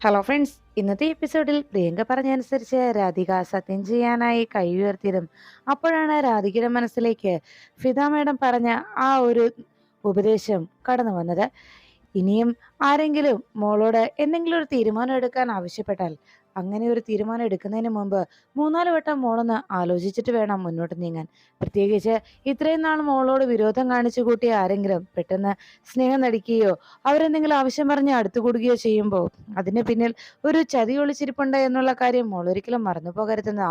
Hello friends ഇന്നത്തെ എപ്പിസോഡിൽ പ്രിയങ്ക പറഞ്ഞനുസരിച്ച് രാധിക സത്യം ചെയ്യാനായി കൈ ഉയർത്തിയതും അപ്പോഴാണ് രാധികയുടെ മനസ്സിലേക്ക് ഫിദ മേഡം പറഞ്ഞ ആ ഒരു ഉപദേശം കടന്നു വന്നത്. ഇനിയും ആരെങ്കിലും മോളോട് എന്തെങ്കിലും ഒരു തീരുമാനം എടുക്കാൻ ആവശ്യപ്പെട്ടാൽ അങ്ങനെ ഒരു തീരുമാനം എടുക്കുന്നതിന് മുമ്പ് മൂന്നാൽ വട്ടം മോളൊന്ന് ആലോചിച്ചിട്ട് വേണം മുന്നോട്ട് നീങ്ങാൻ. പ്രത്യേകിച്ച് ഇത്രയും നാൾ മോളോട് വിരോധം കാണിച്ചു കൂട്ടിയ ആരെങ്കിലും പെട്ടെന്ന് സ്നേഹം നടിക്കുകയോ അവരെന്തെങ്കിലും ആവശ്യം പറഞ്ഞ് അടുത്തു കൂടുകയോ ചെയ്യുമ്പോൾ അതിന് പിന്നിൽ ഒരു ചതി ഒളിച്ചിരിപ്പുണ്ട് എന്നുള്ള കാര്യം മോൾ ഒരിക്കലും മറന്നു പോകരുതെന്ന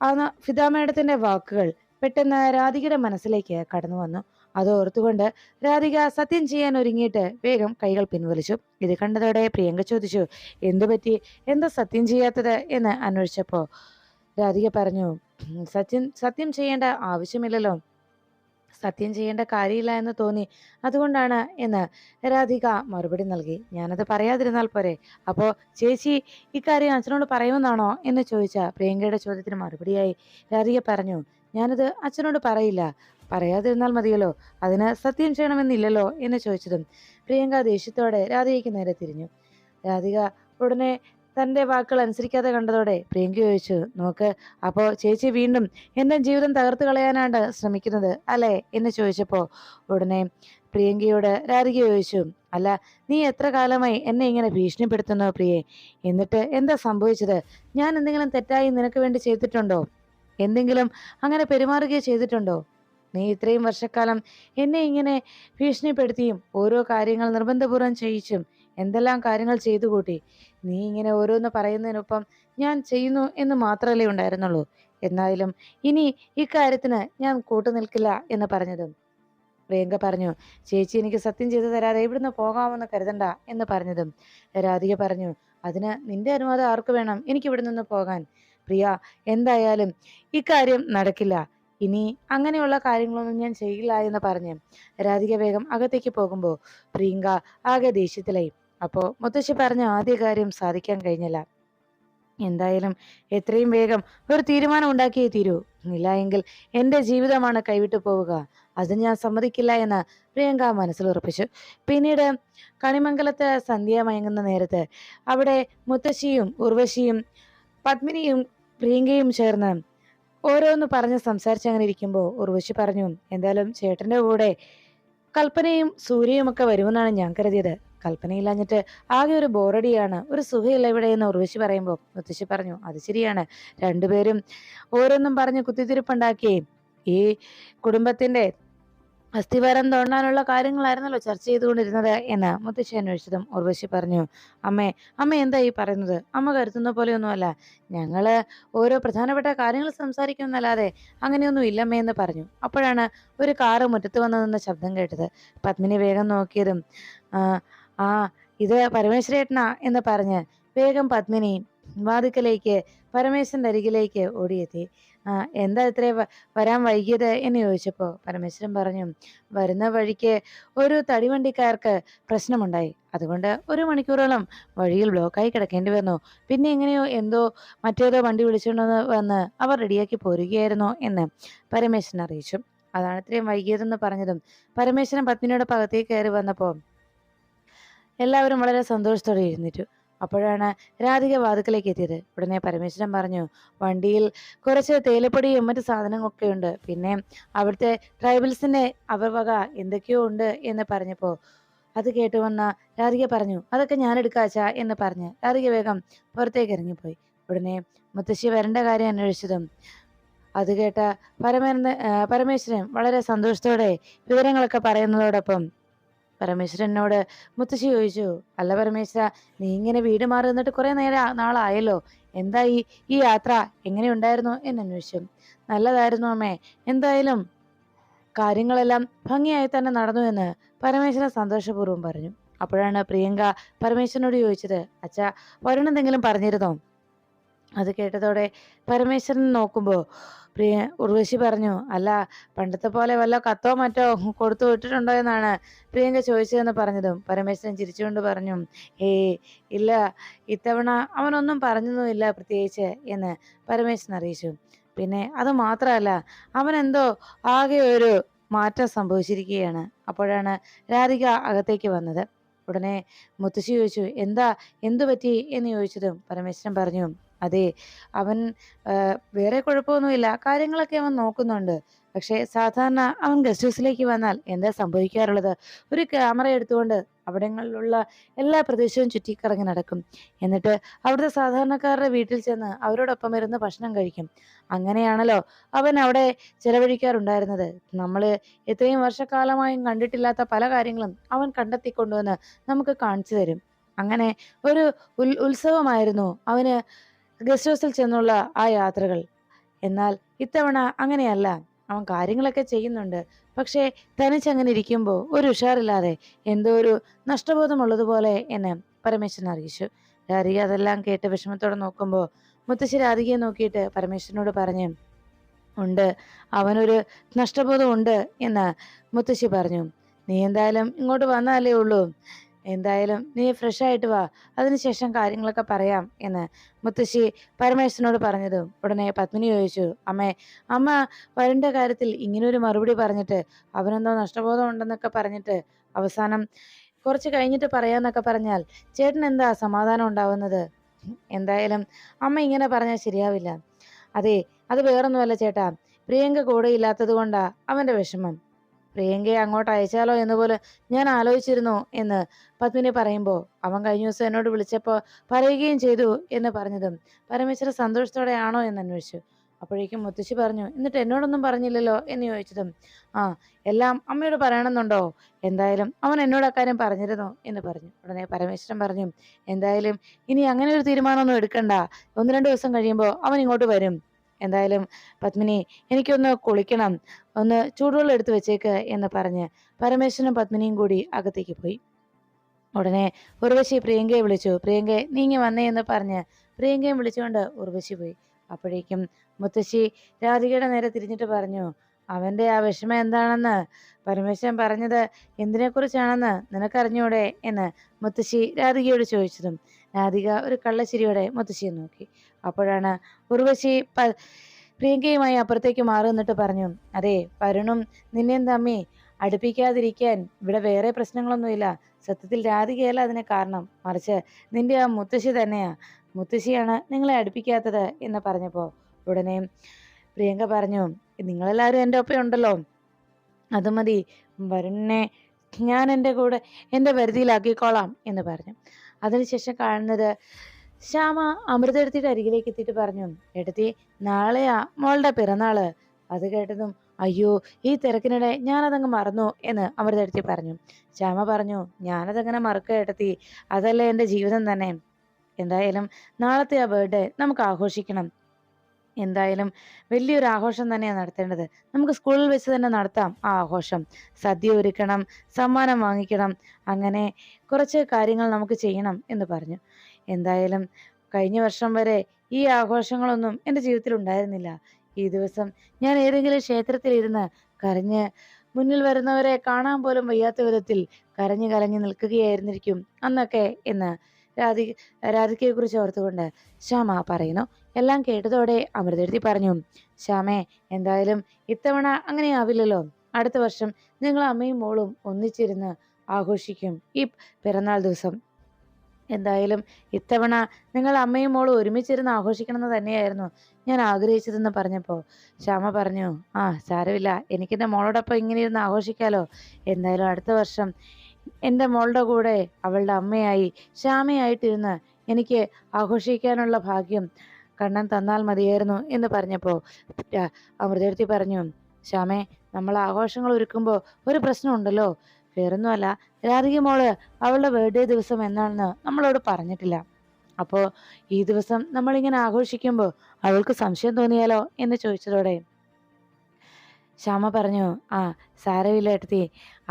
ആ ഫിദ മേഡത്തിന്റെ വാക്കുകൾ. പെട്ടെന്ന് രാധികയുടെ മനസ്സിലേക്ക് കടന്നു വന്നു. അത് ഓർത്തുകൊണ്ട് രാധിക സത്യം ചെയ്യാൻ ഒരുങ്ങിയിട്ട് വേഗം കൈകൾ പിൻവലിച്ചു. ഇത് കണ്ടതോടെ പ്രിയങ്ക ചോദിച്ചു എന്തു പറ്റി? എന്താ സത്യം ചെയ്യാത്തത്? എന്ന് അന്വേഷിച്ചപ്പോൾ രാധിക പറഞ്ഞു സത്യം സത്യം ചെയ്യേണ്ട ആവശ്യമില്ലല്ലോ. സത്യം ചെയ്യേണ്ട കാര്യമില്ല എന്ന് തോന്നി. അതുകൊണ്ടാണ് എന്ന് രാധിക മറുപടി നൽകി. ഞാനത് പറയാതിരുന്നാൽ പോരെ. അപ്പോൾ ചേച്ചി ഇക്കാര്യം അച്ഛനോട് പറയുമെന്നാണോ? എന്ന് ചോദിച്ച പ്രിയങ്കയുടെ ചോദ്യത്തിന് മറുപടിയായി രാധിക പറഞ്ഞു ഞാനത് അച്ഛനോട് പറയില്ല. പറയാതിരുന്നാൽ മതിയല്ലോ. അതിന് സത്യം ചെയ്യണമെന്നില്ലല്ലോ എന്ന് ചോദിച്ചതും പ്രിയങ്ക ദേഷ്യത്തോടെ രാധികയ്ക്ക് നേരെ തിരിഞ്ഞു. രാധിക ഉടനെ തന്റെ വാക്കുകൾ അനുസരിക്കാതെ കണ്ടതോടെ പ്രിയങ്ക ചോദിച്ചു നോക്ക് അപ്പോൾ ചേച്ചി വീണ്ടും എന്റെ ജീവിതം തകർത്ത് കളയാനാണ് ശ്രമിക്കുന്നത് അല്ലേ? എന്ന് ചോദിച്ചപ്പോൾ ഉടനെ പ്രിയങ്കയോട് രാധിക ചോദിച്ചു അല്ല നീ എത്ര കാലമായി എന്നെ ഇങ്ങനെ ഭീഷണിപ്പെടുത്തുന്നു പ്രിയെ? എന്നിട്ട് എന്താ സംഭവിച്ചത്? ഞാൻ എന്തെങ്കിലും തെറ്റായി നിനക്ക് വേണ്ടി ചെയ്തിട്ടുണ്ടോ? എന്തെങ്കിലും അങ്ങനെ പെരുമാറുകയോ ചെയ്തിട്ടുണ്ടോ? നീ ഇത്രയും വർഷക്കാലം എന്നെ ഇങ്ങനെ ഭീഷണിപ്പെടുത്തിയും ഓരോ കാര്യങ്ങൾ നിർബന്ധപൂർവം ചെയ്യിച്ചും എന്തെല്ലാം കാര്യങ്ങൾ ചെയ്തു കൂട്ടി? നീ ഇങ്ങനെ ഓരോന്ന് പറയുന്നതിനൊപ്പം ഞാൻ ചെയ്യുന്നു എന്ന് മാത്രമല്ലേ ഉണ്ടായിരുന്നുള്ളൂ. എന്നാലും ഇനി ഇക്കാര്യത്തിന് ഞാൻ കൂട്ടുനിൽക്കില്ല എന്ന് പറഞ്ഞതും. പ്രിയങ്ക പറഞ്ഞു ചേച്ചി എനിക്ക് സത്യം ചെയ്തു തരാതെ ഇവിടുന്ന് പോകാമെന്ന് കരുതണ്ട എന്ന് പറഞ്ഞതും. രാധിക പറഞ്ഞു അതിന് നിന്റെ അനുവാദം ആർക്ക് വേണം? എനിക്ക് ഇവിടെ നിന്ന് പോകാൻ. പ്രിയ എന്തായാലും ഇക്കാര്യം നടക്കില്ല. ഇനി അങ്ങനെയുള്ള കാര്യങ്ങളൊന്നും ഞാൻ ചെയ്യില്ല എന്ന് പറഞ്ഞ് രാധിക വേഗം അകത്തേക്ക് പോകുമ്പോൾ പ്രിയങ്ക ആകെ ദേഷ്യത്തിലായി. അപ്പോൾ മുത്തശ്ശി പറഞ്ഞ ആദ്യ കാര്യം സാധിക്കാൻ കഴിഞ്ഞില്ല. എന്തായാലും എത്രയും വേഗം ഒരു തീരുമാനം ഉണ്ടാക്കിയേ തീരൂ. ഇല്ല എങ്കിൽ എന്റെ ജീവിതമാണ് കൈവിട്ടു പോവുക. അത് ഞാൻ സമ്മതിക്കില്ല എന്ന് പ്രിയങ്ക മനസ്സിൽ ഉറപ്പിച്ചു. പിന്നീട് കണിമംഗലത്ത് സന്ധ്യ മയങ്ങുന്ന നേരത്ത് അവിടെ മുത്തശ്ശിയും ഉർവശിയും പത്മിനിയും പ്രിയങ്കയും ചേർന്ന് ഓരോന്ന് പറഞ്ഞ് സംസാരിച്ച് അങ്ങനെ ഇരിക്കുമ്പോൾ ഉർവശി പറഞ്ഞു എന്തായാലും ചേട്ടന്റെ കൂടെ കൽപ്പനയും സൂര്യയും ഒക്കെ വരുമെന്നാണ് ഞാൻ കരുതിയത്. കൽപ്പനയില്ലാഞ്ഞിട്ട് ആകെ ഒരു ബോറടിയാണ് ഒരു സുഖമില്ല ഇവിടെ എന്ന് ഉർവശി പറയുമ്പോൾ മുത്തശ്ശി പറഞ്ഞു അത് ശരിയാണ്. രണ്ടുപേരും ഓരോന്നും പറഞ്ഞ് കുത്തിത്തിരിപ്പുണ്ടാക്കി ഈ കുടുംബത്തിന്റെ അസ്ഥിവാരം തോണ്ടാനുള്ള കാര്യങ്ങളായിരുന്നല്ലോ ചർച്ച ചെയ്തുകൊണ്ടിരുന്നത് എന്ന് മുത്തശ്ശി അന്വേഷിച്ചതും ഉർവശി പറഞ്ഞു. അമ്മേ അമ്മ എന്താ ഈ പറയുന്നത്? അമ്മ കരുതുന്ന പോലെയൊന്നുമല്ല. ഞങ്ങൾ ഓരോ പ്രധാനപ്പെട്ട കാര്യങ്ങൾ സംസാരിക്കുന്നല്ലാതെ അങ്ങനെയൊന്നും ഇല്ലമ്മേ എന്ന് പറഞ്ഞു. അപ്പോഴാണ് ഒരു കാറ് മുറ്റത്ത് വന്നു നിന്ന ശബ്ദം കേട്ടത്. പത്മിനി വേഗം നോക്കിയതും ആ ഇത് പരമേശ്വരേട്ടനാ എന്ന് പറഞ്ഞ് വേഗം പത്മിനി വാതിക്കലേക്ക് പരമേശ്വരന്റെ അരികിലേക്ക് ഓടിയെത്തി. എന്താ ഇത്രേ വരാൻ വൈകിയത്? എന്ന് ചോദിച്ചപ്പോൾ പരമേശ്വരൻ പറഞ്ഞു വരുന്ന വഴിക്ക് ഒരു തടിവണ്ടിക്കാർക്ക് പ്രശ്നമുണ്ടായി. അതുകൊണ്ട് ഒരു മണിക്കൂറോളം വഴിയിൽ ബ്ലോക്കായി കിടക്കേണ്ടി വന്നു. പിന്നെ എങ്ങനെയോ എന്തോ മറ്റേതോ വണ്ടി വിളിച്ചുകൊണ്ട് വന്ന് അവർ റെഡിയാക്കി പോരുകയായിരുന്നു എന്ന് പരമേശ്വരൻ അറിയിച്ചു. അതാണ് ഇത്രയും വൈകിയതെന്ന് പറഞ്ഞതും. പരമേശ്വരൻ പത്നിയുടെ പകത്തേക്ക് കയറി വന്നപ്പോൾ എല്ലാവരും വളരെ സന്തോഷത്തോടെ ഇരുന്നിട്ടു അപ്പോഴാണ് രാധിക വാതുക്കലേക്ക് എത്തിയത്. ഉടനെ പരമേശ്വരൻ പറഞ്ഞു വണ്ടിയിൽ കുറച്ച് തേയിലപ്പൊടിയും മറ്റു സാധനങ്ങളൊക്കെ ഉണ്ട്. പിന്നെ അവിടുത്തെ ട്രൈബൽസിന്റെ അവവക എന്തൊക്കെയോ ഉണ്ട് എന്ന് പറഞ്ഞപ്പോ അത് കേട്ടു വന്ന രാധിക പറഞ്ഞു അതൊക്കെ ഞാൻ എടുക്കാച്ച എന്ന് പറഞ്ഞ് രാധിക വേഗം പുറത്തേക്ക് ഇറങ്ങിപ്പോയി. ഉടനെ മുത്തശ്ശി വരേണ്ട കാര്യം അന്വേഷിച്ചതും അത് കേട്ട പരമേന്ദ്ര പരമേശ്വരൻ വളരെ സന്തോഷത്തോടെ വിവരങ്ങളൊക്കെ പറയുന്നതോടൊപ്പം പരമേശ്വരനോട് മുത്തശ്ശി ചോദിച്ചു അല്ല പരമേശ്വര നീ ഇങ്ങനെ വീട് മാറി നിന്നിട്ട് കുറെ നേരം നാളായല്ലോ? എന്താ ഈ ഈ യാത്ര? എങ്ങനെയുണ്ടായിരുന്നു എന്ന് അന്വേഷിച്ചു. നല്ലതായിരുന്നു അമ്മേ. എന്തായാലും കാര്യങ്ങളെല്ലാം ഭംഗിയായി തന്നെ നടന്നു എന്ന് പരമേശ്വരൻ സന്തോഷപൂർവം പറഞ്ഞു. അപ്പോഴാണ് പ്രിയങ്ക പരമേശ്വരനോട് ചോദിച്ചത് അച്ഛാ വരുണെന്തെങ്കിലും പറഞ്ഞിരുന്നോ? അത് കേട്ടതോടെ പരമേശ്വരൻ നോക്കുമ്പോൾ പ്രിയ ഉർവശി പറഞ്ഞു അല്ല പണ്ടത്തെ പോലെ വല്ല കത്തോ മറ്റോ കൊടുത്തു വിട്ടിട്ടുണ്ടോ എന്നാണ് പ്രിയങ്ക ചോദിച്ചതെന്ന് പറഞ്ഞതും പരമേശ്വരൻ ചിരിച്ചുകൊണ്ട് പറഞ്ഞു ഏ ഇല്ല ഇത്തവണ അവനൊന്നും പറഞ്ഞൊന്നുമില്ല പ്രത്യേകിച്ച് എന്ന് പരമേശ്വരൻ അറിയിച്ചു. പിന്നെ അത് മാത്രമല്ല അവൻ എന്തോ ആകെ ഒരു മാറ്റം സംഭവിച്ചിരിക്കുകയാണ്. അപ്പോഴാണ് രാധിക അകത്തേക്ക് വന്നത്. ഉടനെ മുത്തശ്ശി ചോദിച്ചു എന്താ എന്തു പറ്റി എന്ന് ചോദിച്ചതും പരമേശ്വരൻ പറഞ്ഞു അതെ അവൻ വേറെ കുഴപ്പമൊന്നുമില്ല. കാര്യങ്ങളൊക്കെ അവൻ നോക്കുന്നുണ്ട്. പക്ഷേ സാധാരണ അവൻ ഗസ്റ്റ് ഹൗസിലേക്ക് വന്നാൽ എന്താ സംഭവിക്കാറുള്ളത്? ഒരു ക്യാമറ എടുത്തുകൊണ്ട് അവിടങ്ങളിലുള്ള എല്ലാ പ്രദേശവും ചുറ്റിക്കറങ്ങി നടക്കും. എന്നിട്ട് അവിടുത്തെ സാധാരണക്കാരുടെ വീട്ടിൽ ചെന്ന് അവരോടൊപ്പം ഇരുന്ന് ഭക്ഷണം കഴിക്കും. അങ്ങനെയാണല്ലോ അവൻ അവിടെ ചെലവഴിക്കാറുണ്ടായിരുന്നത്. നമ്മൾ എത്രയും വർഷക്കാലമായും കണ്ടിട്ടില്ലാത്ത പല കാര്യങ്ങളും അവൻ കണ്ടെത്തിക്കൊണ്ടുവന്ന് നമുക്ക് കാണിച്ചു തരും. അങ്ങനെ ഒരു ഉത്സവമായിരുന്നു. അവന് ഗസ്റ്റ് ഹൗസിൽ ചെന്നുള്ള ആ യാത്രകൾ. എന്നാൽ ഇത്തവണ അങ്ങനെയല്ല. അവൻ കാര്യങ്ങളൊക്കെ ചെയ്യുന്നുണ്ട്. പക്ഷേ തനിച്ചങ്ങനെ ഇരിക്കുമ്പോൾ ഒരു ഉഷാറില്ലാതെ എന്തോ ഒരു നഷ്ടബോധമുള്ളതുപോലെ എന്നെ പരമേശ്വരൻ അറിയിച്ചു. രാധിക അതെല്ലാം കേട്ട് വിഷമത്തോടെ നോക്കുമ്പോൾ മുത്തശ്ശി രാധികയെ നോക്കിയിട്ട് പരമേശ്വരനോട് പറഞ്ഞു ഉണ്ട്. അവനൊരു നഷ്ടബോധമുണ്ട് എന്ന് മുത്തശ്ശി പറഞ്ഞു. നീ എന്തായാലും ഇങ്ങോട്ട് വന്നാലേ ഉള്ളൂ. എന്തായാലും നീ ഫ്രഷ് ആയിട്ട് വാ. അതിനുശേഷം കാര്യങ്ങളൊക്കെ പറയാം എന്ന് മുത്തശ്ശി പരമേശ്വരനോട് പറഞ്ഞതും. ഉടനെ പത്മിനി ചോദിച്ചു അമ്മേ അമ്മ വരണ്ട കാര്യത്തിൽ ഇങ്ങനൊരു മറുപടി പറഞ്ഞിട്ട് അവനെന്തോ നഷ്ടബോധം ഉണ്ടെന്നൊക്കെ പറഞ്ഞിട്ട് അവസാനം കുറച്ച് കഴിഞ്ഞിട്ട് പറയാന്നൊക്കെ പറഞ്ഞാൽ ചേട്ടൻ എന്താ സമാധാനം ഉണ്ടാവുന്നത്? എന്തായാലും അമ്മ ഇങ്ങനെ പറഞ്ഞാൽ ശരിയാവില്ല. അതെ അത് വേറൊന്നുമല്ല ചേട്ടാ. പ്രിയങ്ക കൂടെ ഇല്ലാത്തത് കൊണ്ടാ അവന്റെ വിഷമം. പ്രിയങ്കയെ അങ്ങോട്ട് അയച്ചാലോ എന്ന് പോലെ ഞാൻ ആലോചിച്ചിരുന്നു എന്ന് പത്മിനി പറയുമ്പോൾ അവൻ കഴിഞ്ഞ ദിവസം എന്നോട് വിളിച്ചപ്പോൾ പറയുകയും ചെയ്തു എന്ന് പറഞ്ഞതും പരമേശ്വര സന്തോഷത്തോടെയാണോ എന്ന് അന്വേഷിച്ചു. അപ്പോഴേക്കും മുത്തശ്ശി പറഞ്ഞു എന്നിട്ട് എന്നോടൊന്നും പറഞ്ഞില്ലല്ലോ? എന്ന് ചോദിച്ചതും ആ എല്ലാം അമ്മയോട് പറയണമെന്നുണ്ടോ? എന്തായാലും അവൻ എന്നോട് അക്കാര്യം പറഞ്ഞിരുന്നു എന്ന് പറഞ്ഞു. ഉടനെ പരമേശ്വരൻ പറഞ്ഞു എന്തായാലും ഇനി അങ്ങനെ ഒരു തീരുമാനമൊന്നും എടുക്കണ്ട. ഒന്ന് രണ്ട് ദിവസം കഴിയുമ്പോൾ അവൻ ഇങ്ങോട്ട് വരും. എന്തായാലും പത്മിനി എനിക്കൊന്ന് കുളിക്കണം. ഒന്ന് ചൂടുവെള്ളം എടുത്തു വെച്ചേക്ക് എന്ന് പറഞ്ഞ് പരമേശ്വരനും പത്മിനിയും കൂടി അകത്തേക്ക് പോയി. ഉടനെ ഉർവശി പ്രിയങ്കയെ വിളിച്ചു. പ്രിയങ്കയെ നീങ്ങി വന്നേ എന്ന് പറഞ്ഞ് പ്രിയങ്കയും വിളിച്ചുകൊണ്ട് ഉർവശി പോയി. അപ്പോഴേക്കും മുത്തശ്ശി രാധികയുടെ നേരെ തിരിഞ്ഞിട്ട് പറഞ്ഞു അവന്റെ ആ വിഷമം എന്താണെന്ന് പരമേശ്വരൻ പറഞ്ഞത് എന്തിനെക്കുറിച്ചാണെന്ന് നിനക്കറിഞ്ഞൂടെ എന്ന് മുത്തശ്ശി രാധികയോട് ചോദിച്ചതും രാധിക ഒരു കള്ളച്ചിരിയോടെ മുത്തശ്ശിയെ നോക്കി. അപ്പോഴാണ് ഉർവശി പ പ്രിയങ്കയുമായി അപ്പുറത്തേക്ക് മാറി പറഞ്ഞു അതെ വരുണും നിന്നെയും തമ്മി അടുപ്പിക്കാതിരിക്കാൻ ഇവിടെ വേറെ പ്രശ്നങ്ങളൊന്നുമില്ല. സത്യത്തിൽ രാധികയല്ല അതിന് കാരണം. മറിച്ച് നിന്റെ ആ മുത്തശ്ശി തന്നെയാ. മുത്തശ്ശിയാണ് നിങ്ങളെ അടുപ്പിക്കാത്തത് എന്ന് പറഞ്ഞപ്പോൾ ഉടനെ പ്രിയങ്ക പറഞ്ഞു നിങ്ങളെല്ലാവരും എന്റെ ഒപ്പം ഉണ്ടല്ലോ. അത് മതി. വരുണിനെ ഞാൻ എന്റെ കൂടെ എന്റെ പരിധിയിലാക്കിക്കോളാം എന്ന് പറഞ്ഞു. അതിനുശേഷം കാണുന്നത് ശ്യാമ അമൃത എടുത്തിട്ട് അരികിലേക്ക് എത്തിയിട്ട് പറഞ്ഞു എടുത്തി നാളെയാ മോളുടെ പിറന്നാൾ. അത് കേട്ടതും അയ്യോ ഈ തിരക്കിനിടെ ഞാനതങ്ങ് മറന്നു എന്ന് അമൃത എടുത്തി പറഞ്ഞു. ശ്യാമ പറഞ്ഞു ഞാനതങ്ങനെ മറക്കുക എടുത്തി അതല്ലേ എന്റെ ജീവിതം തന്നെ. എന്തായാലും നാളത്തെ ആ ബർത്ത്ഡേ നമുക്ക് ആഘോഷിക്കണം. എന്തായാലും വലിയൊരു ആഘോഷം തന്നെയാണ് നടത്തേണ്ടത്. നമുക്ക് സ്കൂളിൽ വെച്ച് തന്നെ നടത്താം ആ ആഘോഷം. സദ്യ ഒരുക്കണം സമ്മാനം വാങ്ങിക്കണം അങ്ങനെ കുറച്ച് കാര്യങ്ങൾ നമുക്ക് ചെയ്യണം എന്ന് പറഞ്ഞു. എന്തായാലും കഴിഞ്ഞ വർഷം വരെ ഈ ആഘോഷങ്ങളൊന്നും എന്റെ ജീവിതത്തിൽ ഉണ്ടായിരുന്നില്ല. ഈ ദിവസം ഞാൻ ഏതെങ്കിലും ക്ഷേത്രത്തിൽ ഇരുന്ന് കരഞ്ഞ് മുന്നിൽ വരുന്നവരെ കാണാൻ പോലും വയ്യാത്ത വിധത്തിൽ കരഞ്ഞു കലഞ്ഞു നിൽക്കുകയായിരുന്നിരിക്കും അന്നൊക്കെ എന്ന് രാധി രാധികയെക്കുറിച്ച് ഓർത്തുകൊണ്ട് ശ്യാമ പറയുന്നു. എല്ലാം കേട്ടതോടെ അമൃതെഴുതി പറഞ്ഞു ശ്യാമേ എന്തായാലും ഇത്തവണ അങ്ങനെ ആവില്ലല്ലോ അടുത്ത വർഷം നിങ്ങൾ അമ്മയും മോളും ഒന്നിച്ചിരുന്ന് ആഘോഷിക്കും ഈ പിറന്നാൾ ദിവസം. എന്തായാലും ഇത്തവണ നിങ്ങൾ അമ്മയും മോളും ഒരുമിച്ചിരുന്ന് ആഘോഷിക്കണമെന്ന് തന്നെയായിരുന്നു ഞാൻ ആഗ്രഹിച്ചതെന്ന് പറഞ്ഞപ്പോൾ. ശ്യാമ പറഞ്ഞു ആ സാരമില്ല. എനിക്കെന്റെ മോളോടൊപ്പം ഇങ്ങനെ ഇരുന്ന് ആഘോഷിക്കാലോ. എന്തായാലും അടുത്ത വർഷം എന്റെ മോളുടെ കൂടെ അവളുടെ അമ്മയായി ശ്യാമയായിട്ടിരുന്ന് എനിക്ക് ആഘോഷിക്കാനുള്ള ഭാഗ്യം കണ്ണൻ തന്നാൽ മതിയായിരുന്നു എന്ന് പറഞ്ഞപ്പോൾ അമൃതയെടുത്തി പറഞ്ഞു ശ്യാമേ നമ്മൾ ആഘോഷങ്ങൾ ഒരുക്കുമ്പോൾ ഒരു പ്രശ്നമുണ്ടല്ലോ വേറൊന്നുമല്ല രാധിക മോൾ അവളുടെ ബർത്ത്ഡേ ദിവസം എന്നാണെന്ന് നമ്മളോട് പറഞ്ഞിട്ടില്ല. അപ്പോൾ ഈ ദിവസം നമ്മൾ ഇങ്ങനെ ആഘോഷിക്കുമ്പോൾ അവൾക്ക് സംശയം തോന്നിയാലോ എന്ന് ചോദിച്ചതോടെ ശ്യാമ പറഞ്ഞു ആ സാരമില്ല എടുത്തി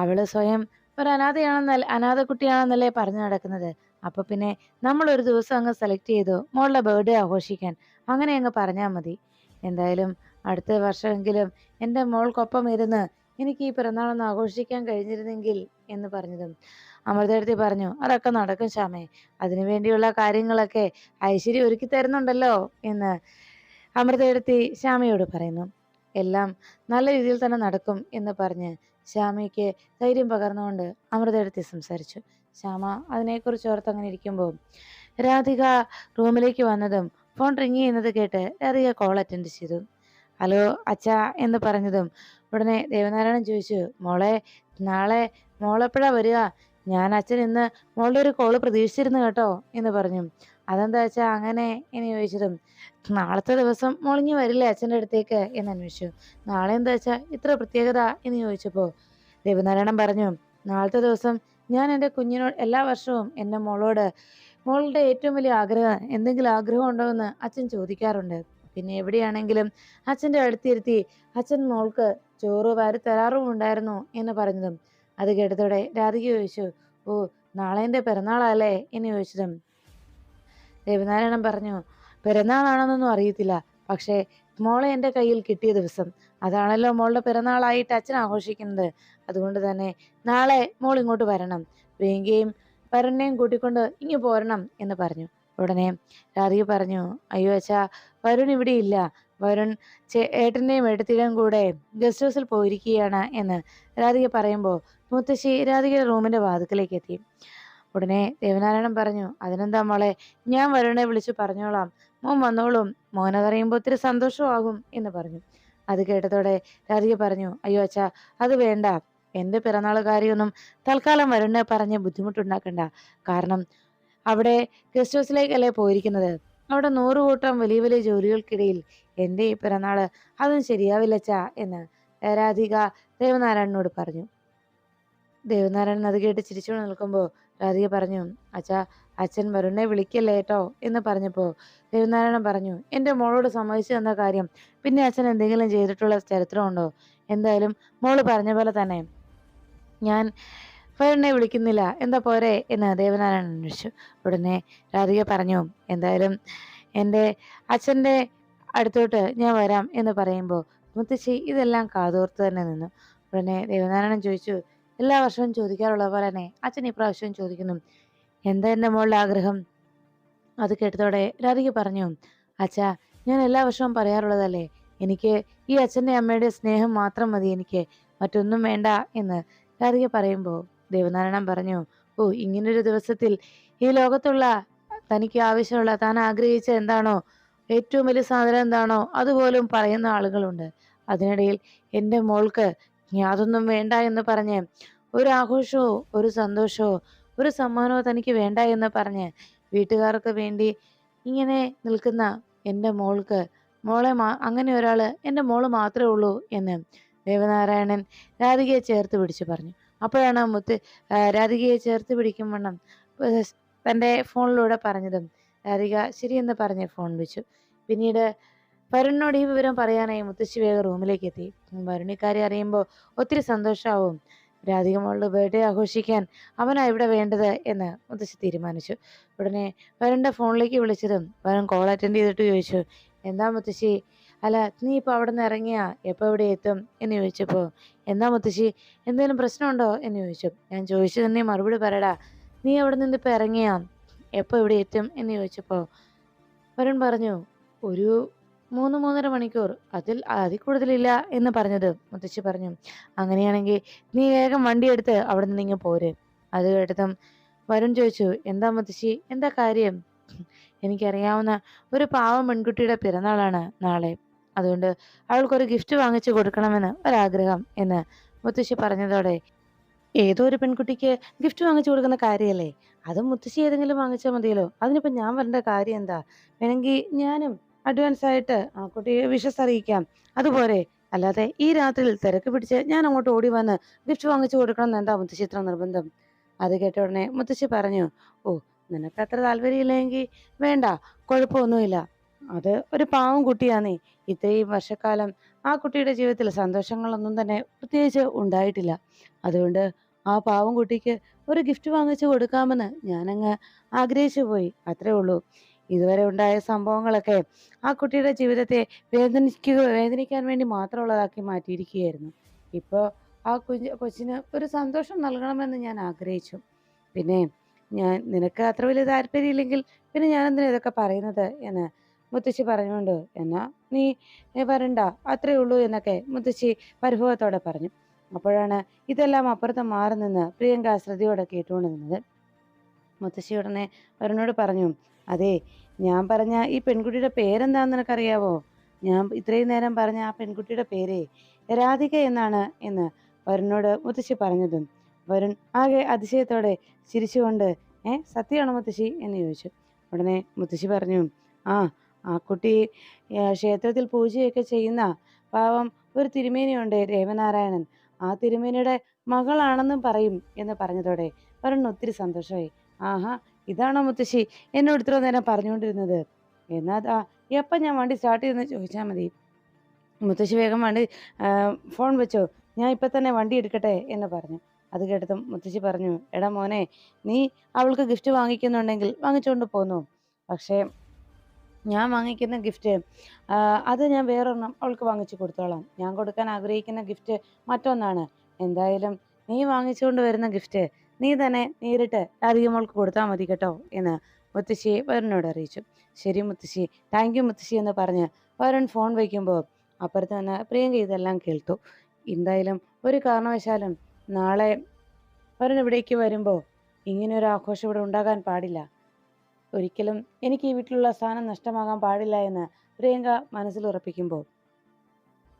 അവൾ സ്വയം ഒരു അനാഥയാണെന്നല്ല അനാഥ കുട്ടിയാണെന്നല്ലേ പറഞ്ഞു നടക്കുന്നത്. അപ്പൊ പിന്നെ നമ്മൾ ഒരു ദിവസം അങ്ങ് സെലക്ട് ചെയ്തു മോളുടെ ബർത്ത്ഡേ ആഘോഷിക്കാൻ. അങ്ങനെ അങ്ങ് പറഞ്ഞാൽ മതി. എന്തായാലും അടുത്ത വർഷമെങ്കിലും എന്റെ മോൾക്കൊപ്പം ഇരുന്ന് എനിക്ക് ഈ പിറന്നാളൊന്ന് ആഘോഷിക്കാൻ കഴിഞ്ഞിരുന്നെങ്കിൽ എന്ന് പറഞ്ഞതും അമൃതയെടുത്തി പറഞ്ഞു അതൊക്കെ നടക്കും ശ്യാമേ. അതിനു വേണ്ടിയുള്ള കാര്യങ്ങളൊക്കെ ഐശ്വര്യ ഒരുക്കി തരുന്നുണ്ടല്ലോ എന്ന് അമൃതയെടുത്തി ശ്യാമയോട് പറയുന്നു. എല്ലാം നല്ല രീതിയിൽ തന്നെ നടക്കും എന്ന് പറഞ്ഞ് ശ്യാമയ്ക്ക് ധൈര്യം പകർന്നുകൊണ്ട് അമൃതയെടുത്തി സംസാരിച്ചു. ശ്യാമ അതിനെക്കുറിച്ച് ഓർത്ത് അങ്ങനെ ഇരിക്കുമ്പോൾ രാധിക റൂമിലേക്ക് വന്നതും ഫോൺ റിങ് ചെയ്യുന്നത് കേട്ട് രാധിക കോൾ അറ്റൻഡ് ചെയ്തു. ഹലോ അച്ഛ എന്ന് പറഞ്ഞതും ഉടനെ ദേവനാരായണൻ ചോദിച്ചു മോളെ നാളെ മോളെപ്പോഴാ വരിക? ഞാൻ അച്ഛൻ ഇന്ന് മോളുടെ ഒരു കോൾ പ്രതീക്ഷിച്ചിരുന്നു കേട്ടോ എന്ന് പറഞ്ഞു. അതെന്താ വെച്ചാ അങ്ങനെ? എന്ന് ചോദിച്ചതും നാളത്തെ ദിവസം മോളിഞ്ഞ് വരില്ലേ അച്ഛന്റെ അടുത്തേക്ക്? എന്ന് അന്വേഷിച്ചു. നാളെ എന്താ വെച്ചാ ഇത്ര പ്രത്യേകത? എന്ന് ചോദിച്ചപ്പോൾ ദേവനാരായണൻ പറഞ്ഞു നാളത്തെ ദിവസം ഞാൻ എന്റെ കുഞ്ഞിനോട് എല്ലാ വർഷവും എന്റെ മോളോട് മോളുടെ ഏറ്റവും വലിയ ആഗ്രഹം എന്തെങ്കിലും ആഗ്രഹം ഉണ്ടോ എന്ന് അച്ഛൻ ചോദിക്കാറുണ്ട്. പിന്നെ എവിടെയാണെങ്കിലും അച്ഛന്റെ അടുത്തിരുത്തി അച്ഛൻ മോൾക്ക് ചോറ് വാരി തരാറും ഉണ്ടായിരുന്നു എന്ന് പറഞ്ഞതും. അത് കേട്ടതോടെ രാധിക ചോദിച്ചു ഓ നാളെ എന്റെ പിറന്നാളല്ലേ? എന്ന് ചോദിച്ചതും. ദേവനാരായണൻ പറഞ്ഞു പിറന്നാളാണെന്നൊന്നും അറിയത്തില്ല. പക്ഷേ മോളെ എന്റെ കയ്യിൽ കിട്ടിയ ദിവസം. അതാണല്ലോ മോളുടെ പിറന്നാളായിട്ട് അച്ഛൻ ആഘോഷിക്കുന്നത്. അതുകൊണ്ട് തന്നെ നാളെ മോൾ ഇങ്ങോട്ട് വരണം. പ്രിയങ്കയും വരുണിനെയും കൂട്ടിക്കൊണ്ട് ഇങ്ങ് പോരണം എന്ന് പറഞ്ഞു. ഉടനെ രാധിക പറഞ്ഞു അയ്യോ അച്ഛാ വരുൺ ഇവിടെ ഇല്ല. വരുൺ ഏട്ടന്റെയും ഏട്ടത്തിയുടെയും കൂടെ ഗസ്റ്റ് ഹൗസിൽ പോയിരിക്കുകയാണ് എന്ന് രാധിക പറയുമ്പോൾ മുത്തശ്ശി രാധികയുടെ റൂമിന്റെ വാതുക്കലേക്ക് എത്തി. ഉടനെ ദേവനാരായണൻ പറഞ്ഞു അതിനെന്താ മോളെ ഞാൻ വരുണെ വിളിച്ചു പറഞ്ഞോളാം. മോൻ വന്നോളും. മോനതറിയുമ്പോൾ ഒത്തിരി സന്തോഷമാകും എന്ന് പറഞ്ഞു. അത് കേട്ടതോടെ രാധിക പറഞ്ഞു അയ്യോ അച്ഛാ അത് വേണ്ട. എന്റെ പിറന്നാൾ കാര്യമൊന്നും തൽക്കാലം വരുണ്ണെ പറഞ്ഞ് ബുദ്ധിമുട്ടുണ്ടാക്കണ്ട. കാരണം അവിടെ ഗസ്റ്റ് ഹൗസിലേക്കല്ലേ പോയിരിക്കുന്നത്? അവിടെ നൂറ് കൂട്ടം വലിയ വലിയ ജോലികൾക്കിടയിൽ എന്റെ ഈ പിറന്നാൾ അതും ശരിയാവില്ല അച്ഛാ എന്ന് രാധിക ദേവനാരായണനോട് പറഞ്ഞു. ദേവനാരായണൻ അത് കേട്ട് ചിരിച്ചുകൊണ്ട് നിൽക്കുമ്പോൾ രാധിക പറഞ്ഞു അച്ഛാ അച്ഛൻ വരുണ്ണെ വിളിക്കല്ലേ കേട്ടോ എന്ന് പറഞ്ഞപ്പോൾ ദേവനാരായണൻ പറഞ്ഞു എന്റെ മോളോട് സമ്മതിച്ചു തന്ന കാര്യം. പിന്നെ അച്ഛൻ എന്തെങ്കിലും ചെയ്തിട്ടുള്ള ചരിത്രമുണ്ടോ? എന്തായാലും മോൾ പറഞ്ഞ പോലെ തന്നെ. ഞാൻ വരുണ്ണെ വിളിക്കുന്നില്ല. എന്താ പോരെ? എന്ന് ദേവനാരായണൻ അന്വേഷിച്ചു. ഉടനെ രാധിക പറഞ്ഞു എന്തായാലും എന്റെ അച്ഛന്റെ അടുത്തോട്ട് ഞാൻ വരാം എന്ന് പറയുമ്പോൾ മുത്തശ്ശി ഇതെല്ലാം കാതോർത്ത് തന്നെ നിന്നു. ഉടനെ ദേവനാരായണൻ ചോദിച്ചു എല്ലാ വർഷവും ചോദിക്കാറുള്ള പോലെ തന്നെ അച്ഛൻ ഇപ്രാവശ്യം ചോദിക്കുന്നു എന്താ എന്റെ മോളുടെ ആഗ്രഹം? അത് കേട്ടതോടെ രാധിക പറഞ്ഞു അച്ഛാ ഞാൻ എല്ലാ വർഷവും പറയാറുള്ളതല്ലേ എനിക്ക് ഈ അച്ഛന്റെ അമ്മയുടെ സ്നേഹം മാത്രം മതി എനിക്ക് മറ്റൊന്നും വേണ്ട എന്ന് രാധിക പറയുമ്പോൾ ദേവനാരായണൻ പറഞ്ഞു ഓ ഇങ്ങനൊരു ദിവസത്തിൽ ഈ ലോകത്തുള്ള തനിക്ക് ആവശ്യമുള്ള താൻ ആഗ്രഹിച്ച എന്താണോ ഏറ്റവും വലിയ സാധനം എന്താണോ അതുപോലും പറയുന്ന ആളുകളുണ്ട്. അതിനിടയിൽ എന്റെ മോൾക്ക് യാതൊന്നും വേണ്ട എന്ന് പറഞ്ഞ് ഒരു ആഘോഷമോ ഒരു സന്തോഷമോ ഒരു സമ്മാനമോ തനിക്ക് വേണ്ട എന്ന് പറഞ്ഞ് വീട്ടുകാർക്ക് വേണ്ടി ഇങ്ങനെ നിൽക്കുന്ന എന്റെ മോൾക്ക് മോളെ അങ്ങനെ ഒരാൾ എന്റെ മോൾ മാത്രമേ ഉള്ളൂ എന്ന്. ദേവനാരായണൻ രാധികയെ ചേർത്ത് പിടിച്ചു പറഞ്ഞു. അപ്പോഴാണ് മുത്ത് രാധികയെ ചേർത്ത് പിടിക്കും വണ്ണം തന്റെ ഫോണിലൂടെ പറഞ്ഞതും രാധിക ശരിയെന്ന് പറഞ്ഞ് ഫോൺ വിളിച്ചു. പിന്നീട് വരുണിനോട് ഈ വിവരം പറയാനായി മുത്തശ്ശി വേഗം റൂമിലേക്ക് എത്തി വരുണിക്കാരി അറിയുമ്പോൾ ഒത്തിരി സന്തോഷമാവും രാധിക മോളുടെ ബർത്ത്ഡേ ആഘോഷിക്കാൻ അവനാ ഇവിടെ വേണ്ടത് എന്ന് മുത്തശ്ശി തീരുമാനിച്ചു. ഉടനെ വരുണിന്റെ ഫോണിലേക്ക് വിളിച്ചതും വരുൺ കോൾ അറ്റൻഡ് ചെയ്തിട്ട് ചോദിച്ചു എന്താ മുത്തശ്ശി? അല്ല നീ ഇപ്പോൾ അവിടെ നിന്ന് ഇറങ്ങിയാ? എപ്പോൾ ഇവിടെ എത്തും? എന്ന് ചോദിച്ചപ്പോൾ എന്താ മുത്തശ്ശി എന്തെങ്കിലും പ്രശ്നമുണ്ടോ? എന്ന് ചോദിച്ചു. ഞാൻ ചോദിച്ചു തന്നെ മറുപടി പറയടാ നീ അവിടെ നിന്ന് ഇപ്പോൾ ഇറങ്ങിയാ? എപ്പോൾ ഇവിടെ എത്തും? എന്ന് ചോദിച്ചപ്പോൾ വരുൺ പറഞ്ഞു ഒരു മൂന്ന് മൂന്നര മണിക്കൂർ. അതിൽ അതിൽ കൂടുതലില്ല എന്ന് പറഞ്ഞത്. മുത്തശ്ശി പറഞ്ഞു അങ്ങനെയാണെങ്കിൽ നീ വേഗം വണ്ടിയെടുത്ത് അവിടെ നിന്ന് ഇങ്ങ് പോര്. അത് കേട്ടതും വരുൺ ചോദിച്ചു എന്താ മുത്തശ്ശി എന്താ കാര്യം? എനിക്കറിയാവുന്ന ഒരു പാവം പെൺകുട്ടിയുടെ പിറന്നാളാണ് നാളെ. അതുകൊണ്ട് അവൾക്കൊരു ഗിഫ്റ്റ് വാങ്ങിച്ചു കൊടുക്കണമെന്ന് ഒരാഗ്രഹം എന്ന് മുത്തശ്ശി പറഞ്ഞതോടെ ഏതോ ഒരു പെൺകുട്ടിക്ക് ഗിഫ്റ്റ് വാങ്ങിച്ചു കൊടുക്കുന്ന കാര്യമല്ലേ അതും മുത്തശ്ശി ഏതെങ്കിലും വാങ്ങിച്ചാൽ മതിയല്ലോ. അതിനിപ്പോൾ ഞാൻ വരേണ്ട കാര്യം എന്താ? വേണമെങ്കിൽ ഞാനും അഡ്വാൻസ് ആയിട്ട് ആ കുട്ടിയെ വിഷസ് അറിയിക്കാം. അതുപോലെ അല്ലാതെ ഈ രാത്രിയിൽ തിരക്ക് പിടിച്ച് ഞാൻ അങ്ങോട്ട് ഓടി വന്ന് ഗിഫ്റ്റ് വാങ്ങിച്ചു കൊടുക്കണം എന്ന് എന്താ മുത്തശ്ശി ഇത്ര നിർബന്ധം? അത് കേട്ട ഉടനെ മുത്തശ്ശി പറഞ്ഞു ഓ നിനക്ക് അത്ര താല്പര്യമില്ലെങ്കിൽ വേണ്ട കുഴപ്പമൊന്നുമില്ല. അത് ഒരു പാവം കുട്ടിയാന്നേ ഇത്രയും വർഷക്കാലം ആ കുട്ടിയുടെ ജീവിതത്തിൽ സന്തോഷങ്ങളൊന്നും തന്നെ പ്രത്യേകിച്ച് ഉണ്ടായിട്ടില്ല. അതുകൊണ്ട് ആ പാവം കുട്ടിക്ക് ഒരു ഗിഫ്റ്റ് വാങ്ങിച്ചു കൊടുക്കാമെന്ന് ഞാനങ്ങ് ആഗ്രഹിച്ചു പോയി. അത്രേ ഉള്ളൂ. ഇതുവരെ ഉണ്ടായ സംഭവങ്ങളൊക്കെ ആ കുട്ടിയുടെ ജീവിതത്തെ വേദനിക്കുക വേദനിക്കാൻ വേണ്ടി മാത്രമുള്ളതാക്കി മാറ്റിയിരിക്കുകയായിരുന്നു. ഇപ്പോൾ ആ കുഞ്ഞ് കൊച്ചിന് ഒരു സന്തോഷം നൽകണമെന്ന് ഞാൻ ആഗ്രഹിച്ചു. പിന്നെ ഞാൻ നിനക്ക് അത്ര വലിയ താല്പര്യമില്ലെങ്കിൽ പിന്നെ ഞാൻ എന്തിനാ ഇതൊക്കെ പറയുന്നത് എന്ന് മുത്തശ്ശി പറഞ്ഞുകൊണ്ട് എന്നാ നീ വരണ്ട അത്രേ ഉള്ളൂ എന്നൊക്കെ മുത്തശ്ശി പരിഭവത്തോടെ പറഞ്ഞു. അപ്പോഴാണ് ഇതെല്ലാം അപ്പുറത്ത് മാറി നിന്ന് പ്രിയങ്ക ശ്രദ്ധയോടെ കേട്ടുകൊണ്ടിരുന്നത് മുത്തശ്ശി ഉടനെ വരുണോട് പറഞ്ഞു അതെ ഞാൻ പറഞ്ഞ ഈ പെൺകുട്ടിയുടെ പേരെന്താന്ന് നിനക്കറിയാവോ? ഞാൻ ഇത്രയും നേരം പറഞ്ഞ ആ പെൺകുട്ടിയുടെ പേര് രാധിക എന്നാണ് എന്ന് വരുണോട് മുത്തശ്ശി പറഞ്ഞതും വരുൺ ആകെ അതിശയത്തോടെ ചിരിച്ചുകൊണ്ട് ഏ സത്യമാണോ മുത്തശ്ശി? എന്ന് ചോദിച്ചു. ഉടനെ മുത്തശ്ശി പറഞ്ഞു ആ ആ കുട്ടി ക്ഷേത്രത്തിൽ പൂജയൊക്കെ ചെയ്യുന്ന പാവം ഒരു തിരുമേനിയുണ്ട് രേവനാരായണൻ. ആ തിരുമേനിയുടെ മകളാണെന്നും പറയും എന്ന് പറഞ്ഞതോടെ വരുണ് ഒത്തിരി സന്തോഷമായി. ആഹാ ഇതാണോ മുത്തശ്ശി? എന്നോട് ഇത്ര നേരം പറഞ്ഞുകൊണ്ടിരുന്നത്. എന്നാ എപ്പം ഞാൻ വണ്ടി സ്റ്റാർട്ട് ചെയ്തെന്ന് ചോദിച്ചാൽ മതി. മുത്തശ്ശി വേഗം വണ്ടി ഫോൺ വെച്ചോ. ഞാൻ ഇപ്പം തന്നെ വണ്ടി എടുക്കട്ടെ എന്ന് പറഞ്ഞു. അത് കേട്ടതും മുത്തശ്ശി പറഞ്ഞു എടാ മോനെ നീ അവൾക്ക് ഗിഫ്റ്റ് വാങ്ങിക്കുന്നുണ്ടെങ്കിൽ വാങ്ങിച്ചുകൊണ്ട് പോന്നു. പക്ഷേ ഞാൻ വാങ്ങിക്കുന്ന ഗിഫ്റ്റ് അത് ഞാൻ വേറൊരെണ്ണം അവൾക്ക് വാങ്ങിച്ചു കൊടുത്തോളാം. ഞാൻ കൊടുക്കാൻ ആഗ്രഹിക്കുന്ന ഗിഫ്റ്റ് മറ്റൊന്നാണ്. എന്തായാലും നീ വാങ്ങിച്ചുകൊണ്ട് വരുന്ന ഗിഫ്റ്റ് നീ തന്നെ നേരിട്ട് അധികം മോൾക്ക് കൊടുത്താൽ മതി കേട്ടോ എന്ന് മുത്തശ്ശിയെ വരുണിനോട് അറിയിച്ചു. ശരി മുത്തശ്ശി താങ്ക് യു മുത്തശ്ശി എന്ന് പറഞ്ഞ് വരുൺ ഫോൺ വയ്ക്കുമ്പോൾ അപ്പുറത്ത് നിന്ന് പ്രിയങ്ക ഇതെല്ലാം കേൾത്തു. എന്തായാലും ഒരു കാരണവശാലും നാളെ വരുൺ ഇവിടേക്ക് വരുമ്പോൾ ഇങ്ങനെ ഒരു ആഘോഷം ഇവിടെ ഉണ്ടാകാൻ പാടില്ല. ഒരിക്കലും എനിക്ക് ഈ വീട്ടിലുള്ള സ്ഥാനം നഷ്ടമാകാൻ പാടില്ല എന്ന് പ്രിയങ്ക മനസ്സിൽ ഉറപ്പിക്കുമ്പോൾ.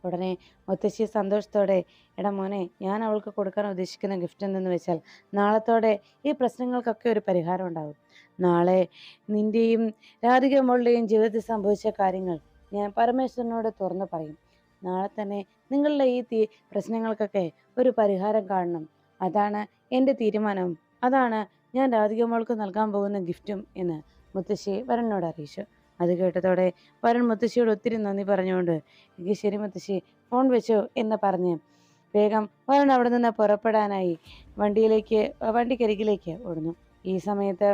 ഉടനെ മുത്തശ്ശി സന്തോഷത്തോടെ എടാ മോനെ ഞാൻ അവൾക്ക് കൊടുക്കാൻ ഉദ്ദേശിക്കുന്ന ഗിഫ്റ്റ് എന്തെന്ന് വെച്ചാൽ നാളത്തോടെ ഈ പ്രശ്നങ്ങൾക്കൊക്കെ ഒരു പരിഹാരം ഉണ്ടാകും നാളെ നിന്റെയും രാധിക മോളുടെയും ജീവിതത്തിൽ സംഭവിച്ച കാര്യങ്ങൾ ഞാൻ പരമേശ്വരനോട് തുറന്നു പറയും. നാളെ തന്നെ നിങ്ങളുടെ ഈ തീ പ്രശ്നങ്ങൾക്കൊക്കെ ഒരു പരിഹാരം കാണണം. അതാണ് എന്റെ തീരുമാനം. അതാണ് ഞാൻ രാധിക മോൾക്ക് നൽകാൻ പോകുന്ന ഗിഫ്റ്റും എന്ന് മുത്തശ്ശി വരനോട് അറിയിച്ചു. അത് കേട്ടതോടെ വരൻ മുത്തശ്ശിയോട് ഒത്തിരി നന്ദി പറഞ്ഞുകൊണ്ട് എനിക്ക് ശരി മുത്തശ്ശി ഫോൺ വെച്ചോ എന്ന് പറഞ്ഞ് വേഗം വരൻ അവിടെ നിന്ന് പുറപ്പെടാനായി വണ്ടിയിലേക്ക് വണ്ടിക്കരികിലേക്ക് ഓടുന്നു. ഈ സമയത്ത്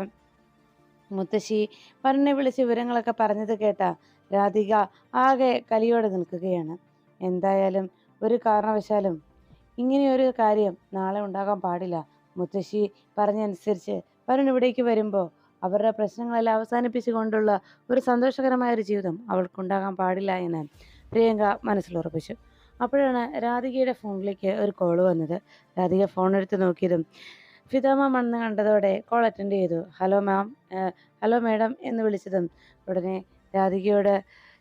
മുത്തശ്ശി വരനെ വിളിച്ച് വിവരങ്ങളൊക്കെ പറഞ്ഞത് കേട്ട രാധിക ആകെ കലിയോടെ നിൽക്കുകയാണ്. എന്തായാലും ഒരു കാരണവശാലും ഇങ്ങനെയൊരു കാര്യം നാളെ ഉണ്ടാകാൻ പാടില്ല. മുത്തശ്ശി പറഞ്ഞനുസരിച്ച് വരുൺ ഇവിടേക്ക് വരുമ്പോൾ അവരുടെ പ്രശ്നങ്ങളെല്ലാം അവസാനിപ്പിച്ചുകൊണ്ടുള്ള ഒരു സന്തോഷകരമായ ഒരു ജീവിതം അവൾക്കുണ്ടാകാൻ പാടില്ല എന്ന് പ്രിയങ്ക മനസ്സിലുറപ്പിച്ചു അപ്പോഴാണ് രാധികയുടെ ഫോണിലേക്ക് ഒരു കോൾ വന്നത്. രാധിക ഫോൺ എടുത്ത് നോക്കിയതും ഫിതാമ മണ്ണ് കണ്ടതോടെ കോൾ അറ്റൻഡ് ചെയ്തു. ഹലോ മാം ഹലോ മാഡം എന്ന് വിളിച്ചതും ഉടനെ രാധികയോട്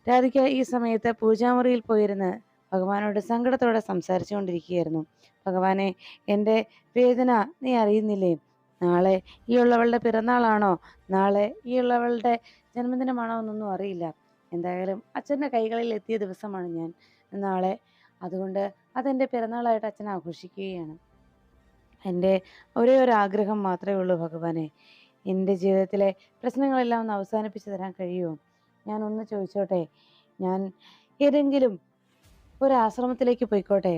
രാധിക ഈ സമയത്ത് പൂജാമുറിയിൽ പോയിരുന്ന് ഭഗവാനോട് സങ്കടത്തോടെ സംസാരിച്ചുകൊണ്ടിരിക്കുകയായിരുന്നു. ഭഗവാനെ എന്റെ വേദന നീ അറിയുന്നില്ലേ? നാളെ ഈ ഉള്ളവളുടെ പിറന്നാളാണോ? നാളെ ഈ ഉള്ളവളുടെ ജന്മദിനമാണോ എന്നൊന്നും അറിയില്ല. എന്തായാലും അച്ഛന്റെ കൈകളിൽ എത്തിയ ദിവസമാണ് ഞാൻ. നാളെ അതുകൊണ്ട് അതെന്റെ പിറന്നാളായിട്ട് അച്ഛൻ ആഘോഷിക്കുകയാണ്. എന്റെ ഒരേ ഒരു ആഗ്രഹം മാത്രമേ ഉള്ളൂ ഭഗവാനെ. എന്റെ ജീവിതത്തിലെ പ്രശ്നങ്ങളെല്ലാം ഒന്ന് അവസാനിപ്പിച്ചു തരാൻ കഴിയുമോ? ഞാൻ ഒന്ന് ചോദിച്ചോട്ടെ? ഞാൻ ഏതെങ്കിലും ഒരു ആശ്രമത്തിലേക്ക് പോയിക്കോട്ടെ.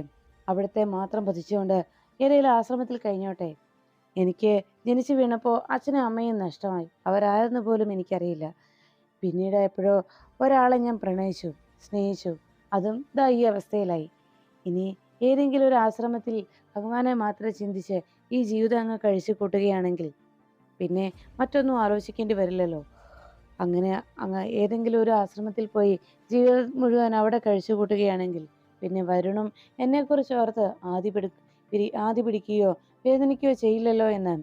അവിടുത്തെ മാത്രം ഭജിച്ചുകൊണ്ട് ഏതെങ്കിലും ആശ്രമത്തിൽ കഴിഞ്ഞോട്ടെ. എനിക്ക് ജനിച്ചു വീണപ്പോൾ അച്ഛനും അമ്മയും നഷ്ടമായി. അവരായിരുന്നു പോലും എനിക്കറിയില്ല. പിന്നീട് എപ്പോഴോ ഒരാളെ ഞാൻ പ്രണയിച്ചു സ്നേഹിച്ചു. അതും ദാ ഈ അവസ്ഥയിലായി. ഇനി ഏതെങ്കിലും ഒരു ആശ്രമത്തിൽ ഭഗവാനെ മാത്രം ചിന്തിച്ച് ഈ ജീവിതം അങ്ങ് കഴിച്ചു കൂട്ടുകയാണെങ്കിൽ പിന്നെ മറ്റൊന്നും ആലോചിക്കേണ്ടി വരില്ലല്ലോ. അങ്ങനെ അങ്ങ് ഏതെങ്കിലും ഒരു ആശ്രമത്തിൽ പോയി ജീവിതം മുഴുവൻ അവിടെ കഴിച്ചു കൂട്ടുകയാണെങ്കിൽ പിന്നെ വരുണും എന്നെക്കുറിച്ച് ഓർത്ത് ആദി പിടി ആദ്യ പിടിക്കുകയോ വേദനിക്കുകയോ ചെയ്യില്ലല്ലോ എന്ന്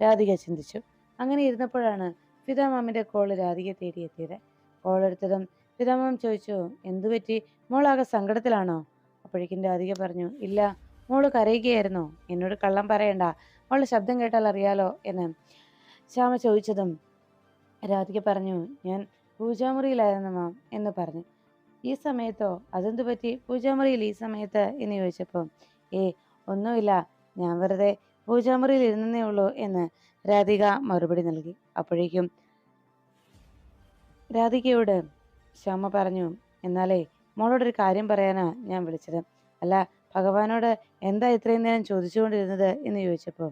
രാധിക ചിന്തിച്ചു. അങ്ങനെ ഇരുന്നപ്പോഴാണ് കോൾ കോൾ രാധിക തേടിയെത്തിയത് കോൾ എടുത്തതും ഫിദ മാം ചോദിച്ചു എന്തു പറ്റി? മോളാകെ സങ്കടത്തിലാണോ? അപ്പോഴേക്കും രാധിക പറഞ്ഞു ഇല്ല മോൾ കരയുകയായിരുന്നോ. എന്നോട് കള്ളം പറയണ്ട. മോളുടെ ശബ്ദം കേട്ടാൽ അറിയാലോ എന്ന് ശ്യാമ ചോദിച്ചതും രാധിക പറഞ്ഞു ഞാൻ പൂജാമുറിയിലായിരുന്നു മാം എന്ന് പറഞ്ഞു. ഈ സമയത്തോ? അതെന്തു പറ്റി? പൂജാമുറിയിൽ ഈ സമയത്ത്? എന്ന് ചോദിച്ചപ്പോൾ ഏ ഒന്നുമില്ല. ഞാൻ വെറുതെ പൂജാമുറിയിൽ ഇരുന്നേ ഉള്ളൂ എന്ന് രാധിക മറുപടി നൽകി. അപ്പോഴേക്കും രാധികയോട് ശ്യാമ പറഞ്ഞു എന്നാലേ മോളോടൊരു കാര്യം പറയാനാ ഞാൻ വിളിച്ചത്. അല്ല ഭഗവാനോട് എന്താ ഇത്രയും നേരം ചോദിച്ചുകൊണ്ടിരുന്നത്? എന്ന് ചോദിച്ചപ്പോൾ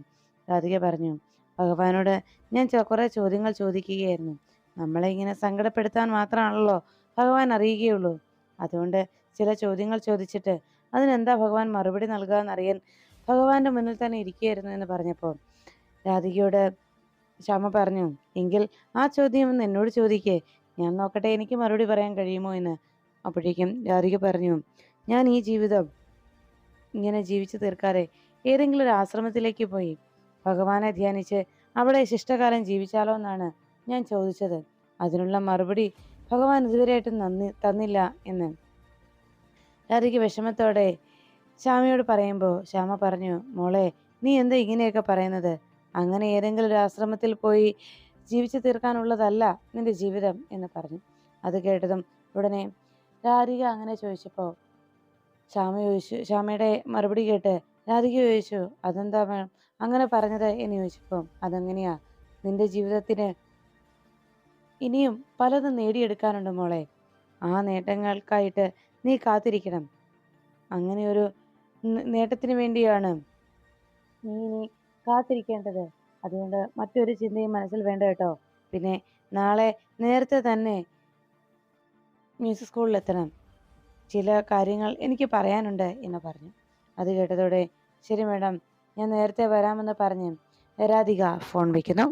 രാധിക പറഞ്ഞു ഭഗവാനോട് ഞാൻ കുറെ ചോദ്യങ്ങൾ ചോദിക്കുകയായിരുന്നു. നമ്മളെ ഇങ്ങനെ സങ്കടപ്പെടുത്താൻ മാത്രമാണല്ലോ ഭഗവാൻ അറിയുകയുള്ളൂ. അതുകൊണ്ട് ചില ചോദ്യങ്ങൾ ചോദിച്ചിട്ട് അതിനെന്താ ഭഗവാൻ മറുപടി നൽകാന്നറിയാൻ ഭഗവാന്റെ മുന്നിൽ തന്നെ ഇരിക്കുകയായിരുന്നു എന്ന് പറഞ്ഞപ്പോൾ രാധികയോട് ക്ഷമ പറഞ്ഞു എങ്കിൽ ആ ചോദ്യം ഒന്ന് എന്നോട് ചോദിക്കേ. ഞാൻ നോക്കട്ടെ എനിക്ക് മറുപടി പറയാൻ കഴിയുമോ എന്ന്. അപ്പോഴേക്കും രാധിക പറഞ്ഞു ഞാൻ ഈ ജീവിതം ഇങ്ങനെ ജീവിച്ചു തീർക്കാതെ ഏതെങ്കിലും ഒരു ആശ്രമത്തിലേക്ക് പോയി ഭഗവാനെ ധ്യാനിച്ച് അവിടെ ശിഷ്ടകാലം ജീവിച്ചാലോ എന്നാണ് ഞാൻ ചോദിച്ചത്. അതിനുള്ള മറുപടി ഭഗവാൻ ഇതുവരെയായിട്ടും നന്ദി തന്നില്ല എന്ന്. രാധയ്ക്ക് വിഷമത്തോടെ ശ്യാമയോട് പറയുമ്പോൾ ശ്യാമ പറഞ്ഞു മോളെ നീ എന്താ ഇങ്ങനെയൊക്കെ പറയുന്നത്? അങ്ങനെ ഏതെങ്കിലും ഒരു ആശ്രമത്തിൽ പോയി ജീവിച്ചു തീർക്കാനുള്ളതല്ല നിന്റെ ജീവിതം എന്ന് പറഞ്ഞു. അത് കേട്ടതും ഉടനെ രാധിക അങ്ങനെ ചോദിച്ചപ്പോൾ ശ്യാമ ചോദിച്ചു ശ്യാമയുടെ മറുപടി കേട്ട് രാധിക ചോദിച്ചു അതെന്താ വേണം അങ്ങനെ പറഞ്ഞത് എന്ന് ചോദിച്ചപ്പം അതെങ്ങനെയാ? നിന്റെ ജീവിതത്തിന് ഇനിയും പലതും നേടിയെടുക്കാനുണ്ട് മോളെ. ആ നേട്ടങ്ങൾക്കായിട്ട് നീ കാത്തിരിക്കണം. അങ്ങനെ ഒരു നേട്ടത്തിന് വേണ്ടിയാണ് നീ ഇനി കാത്തിരിക്കേണ്ടത്. അതുകൊണ്ട് മറ്റൊരു ചിന്തയും മനസ്സിൽ വേണ്ട കേട്ടോ. പിന്നെ നാളെ നേരത്തെ തന്നെ മ്യൂസിക് സ്കൂളിലെത്തണം. ചില കാര്യങ്ങൾ എനിക്ക് പറയാനുണ്ട് എന്ന് പറഞ്ഞു. അത് കേട്ടതോടെ ശരി മാഡം. ഞാൻ നേരത്തെ വരാമെന്ന് പറഞ്ഞ് രാധിക ഫോൺ വയ്ക്കുന്നു